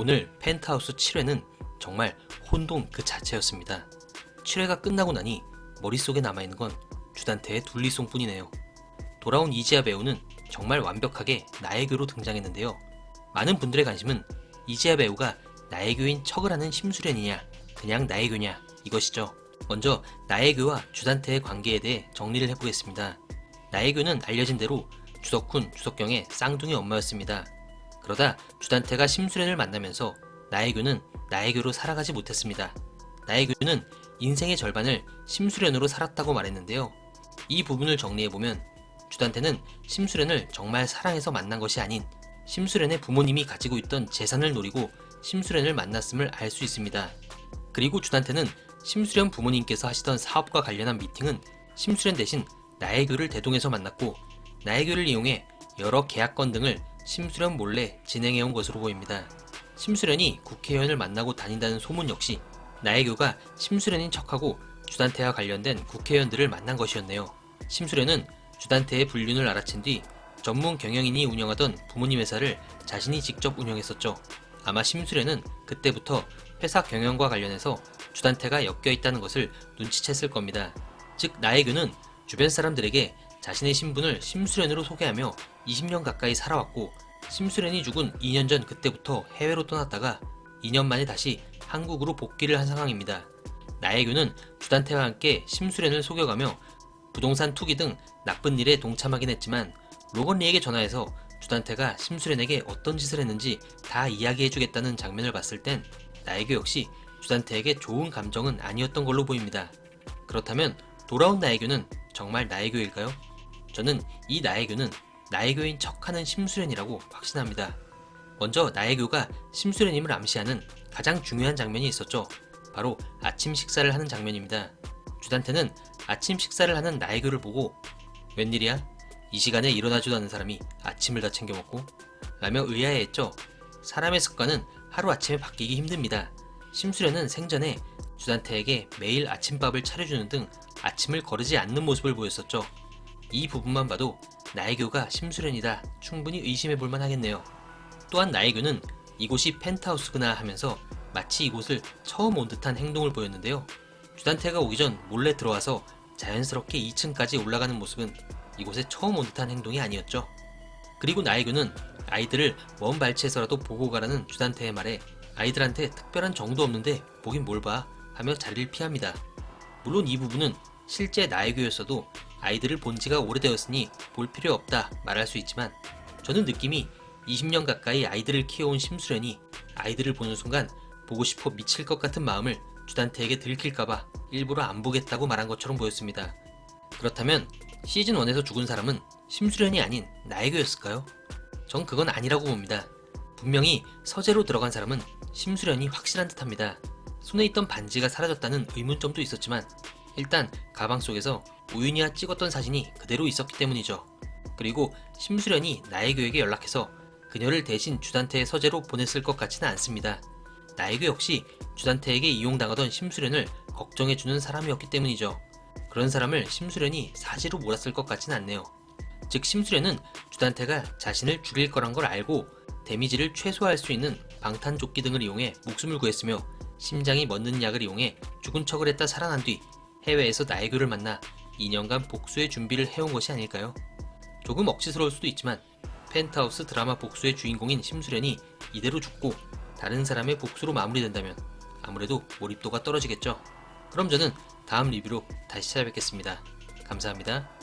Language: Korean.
오늘 펜트하우스 7회는 정말 혼돈 그 자체였습니다. 7회가 끝나고 나니 머릿속에 남아있는 건 주단태의 둘리송 뿐이네요. 돌아온 이지아 배우는 정말 완벽하게 나혜교로 등장했는데요. 많은 분들의 관심은 이지아 배우가 나혜교인 척을 하는 심수련이냐, 그냥 나혜교냐 이것이죠. 먼저 나혜교와 주단태의 관계에 대해 정리를 해보겠습니다. 나혜교는 알려진 대로 주석훈, 주석경의 쌍둥이 엄마였습니다. 그러다 주단태가 심수련을 만나면서 나혜교는 나혜교로 살아가지 못했습니다. 나혜교는 인생의 절반을 심수련으로 살았다고 말했는데요. 이 부분을 정리해보면 주단태는 심수련을 정말 사랑해서 만난 것이 아닌 심수련의 부모님이 가지고 있던 재산을 노리고 심수련을 만났음을 알 수 있습니다. 그리고 주단태는 심수련 부모님께서 하시던 사업과 관련한 미팅은 심수련 대신 나혜교를 대동해서 만났고 나혜교를 이용해 여러 계약건 등을 심수련 몰래 진행해온 것으로 보입니다. 심수련이 국회의원을 만나고 다닌다는 소문 역시 나혜교가 심수련인 척하고 주단태와 관련된 국회의원들을 만난 것이었네요. 심수련은 주단태의 불륜을 알아챈 뒤 전문 경영인이 운영하던 부모님 회사를 자신이 직접 운영했었죠. 아마 심수련은 그때부터 회사 경영과 관련해서 주단태가 엮여 있다는 것을 눈치챘을 겁니다. 즉 나혜교는 주변 사람들에게 자신의 신분을 심수련으로 소개하며 20년 가까이 살아왔고 심수련이 죽은 2년 전 그때부터 해외로 떠났다가 2년 만에 다시 한국으로 복귀를 한 상황입니다. 나혜교는 주단태와 함께 심수련을 속여가며 부동산 투기 등 나쁜 일에 동참하긴 했지만 로건리에게 전화해서 주단태가 심수련에게 어떤 짓을 했는지 다 이야기해주겠다는 장면을 봤을 땐 나혜교 역시 주단태에게 좋은 감정은 아니었던 걸로 보입니다. 그렇다면 돌아온 나혜교는 정말 나혜교일까요? 저는 이 나혜교는 나혜교인 척하는 심수련이라고 확신합니다. 먼저 나혜교가 심수련임을 암시하는 가장 중요한 장면이 있었죠. 바로 아침 식사를 하는 장면입니다. 주단태는 아침 식사를 하는 나혜교를 보고 웬일이야? 이 시간에 일어나지도 않는 사람이 아침을 다 챙겨 먹고? 라며 의아해했죠. 사람의 습관은 하루아침에 바뀌기 힘듭니다. 심수련은 생전에 주단태에게 매일 아침밥을 차려주는 등 아침을 거르지 않는 모습을 보였었죠. 이 부분만 봐도 나혜교가 심수련이다 충분히 의심해 볼 만 하겠네요. 또한 나혜교는 이곳이 펜트하우스구나 하면서 마치 이곳을 처음 온 듯한 행동을 보였는데요. 주단태가 오기 전 몰래 들어와서 자연스럽게 2층까지 올라가는 모습은 이곳에 처음 온 듯한 행동이 아니었죠. 그리고 나혜교는 아이들을 먼 발치에서라도 보고 가라는 주단태의 말에 아이들한테 특별한 정도 없는데 보긴 뭘 봐 하며 자리를 피합니다. 물론 이 부분은 실제 나혜교였어도 아이들을 본 지가 오래되었으니 볼 필요 없다 말할 수 있지만 저는 느낌이 20년 가까이 아이들을 키워온 심수련이 아이들을 보는 순간 보고 싶어 미칠 것 같은 마음을 주단태에게 들킬까봐 일부러 안 보겠다고 말한 것처럼 보였습니다. 그렇다면 시즌 1에서 죽은 사람은 심수련이 아닌 나혜교였을까요? 전 그건 아니라고 봅니다. 분명히 서재로 들어간 사람은 심수련이 확실한 듯합니다. 손에 있던 반지가 사라졌다는 의문점도 있었지만 일단 가방 속에서 우윤이와 찍었던 사진이 그대로 있었기 때문이죠. 그리고 심수련이 나혜교에게 연락해서 그녀를 대신 주단태의 서재로 보냈을 것 같지는 않습니다. 나혜교 역시 주단태에게 이용당하던 심수련을 걱정해주는 사람이었기 때문이죠. 그런 사람을 심수련이 사지로 몰았을 것 같진 않네요. 즉 심수련은 주단태가 자신을 죽일 거란 걸 알고 데미지를 최소화할 수 있는 방탄조끼 등을 이용해 목숨을 구했으며 심장이 멎는 약을 이용해 죽은 척을 했다 살아난 뒤 해외에서 나혜교를 만나 2년간 복수의 준비를 해온 것이 아닐까요? 조금 억지스러울 수도 있지만 펜트하우스 드라마 복수의 주인공인 심수련이 이대로 죽고 다른 사람의 복수로 마무리된다면 아무래도 몰입도가 떨어지겠죠. 그럼 저는 다음 리뷰로 다시 찾아뵙겠습니다. 감사합니다.